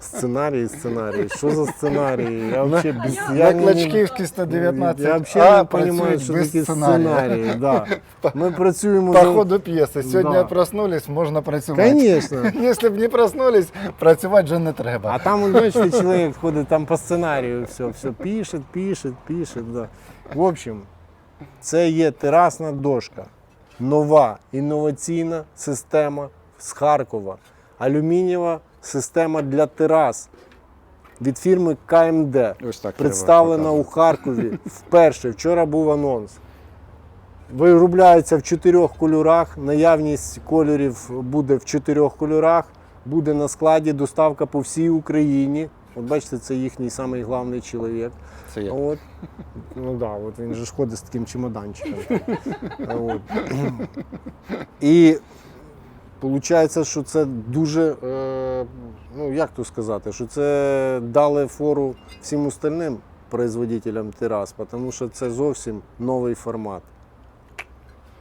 Сценарій, сценарій. Що за сценарій? Я взагалі без На я не- Клочківській 119 Я взагалі не розумію, працюють що без таке сценарія. сценарій. Да. Ми працюємо По за... ходу п'єси. Сьогодні Да. проснулись, можна працювати. Звісно. Якщо б не проснулись, працювати вже не треба. А там, бачите, чоловік ходить там по сценарію, все, все пише, пише, пише. Да. В общем, це є терасна дошка. Нова інноваційна система з Харкова. Алюмінієва система для терас від фірми КМД. Ось так представлена у Харкові вперше. Вчора був анонс. Виробляється в чотирьох кольорах. Наявність кольорів буде в чотирьох кольорах. Буде на складі доставка по всій Україні. От бачите, це їхній самий головний чоловік. Це я. От. Ну да, от він же ж ходить з таким чемоданчиком. От. І виходить, що це дуже, е, ну як то сказати, що це дали фору всім остальним производителям терас, тому що це зовсім новий формат.